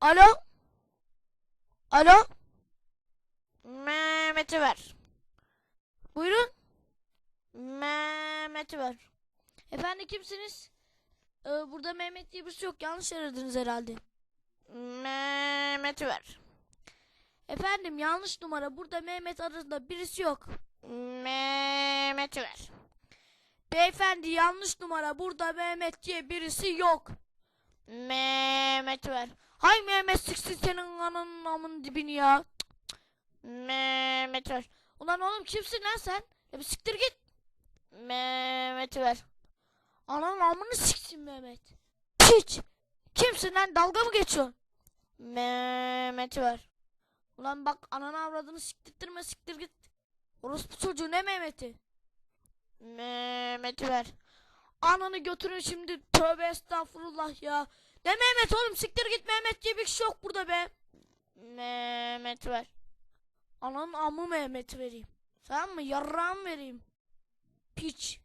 Alo? Alo? Mehmet'i ver. Buyurun. Mehmet'i ver. Efendim kimsiniz? Ee, burada Mehmet diye birisi yok. Yanlış aradınız herhalde. Mehmet'i ver. Efendim yanlış numara. Burada Mehmet arasında birisi yok. Mehmet'i ver. Beyefendi yanlış numara. Burada Mehmet diye birisi yok. Mehmet'i ver. Hay Mehmet siksin senin ananın amın dibini ya. Mehmet'i ver. Ulan oğlum kimsin lan sen? Ya bir siktir git. Mehmet'i ver. Ananın amını siksin Mehmet. Piç. Kimsin lan dalga mı geçiyorsun? Mehmet'i ver. Ulan bak ananı avradını siktirttirme siktir git. Orospu çocuğu ne Mehmet'i? Mehmet'i ver. Ananı götürün şimdi tövbe estağfurullah ya. Ne Mehmet oğlum siktir git Mehmet diye bir kişi yok burada be. Mehmet'i ver. Ananın amı Mehmet'i vereyim. Tamam mı? Yarrağımı vereyim. Piç.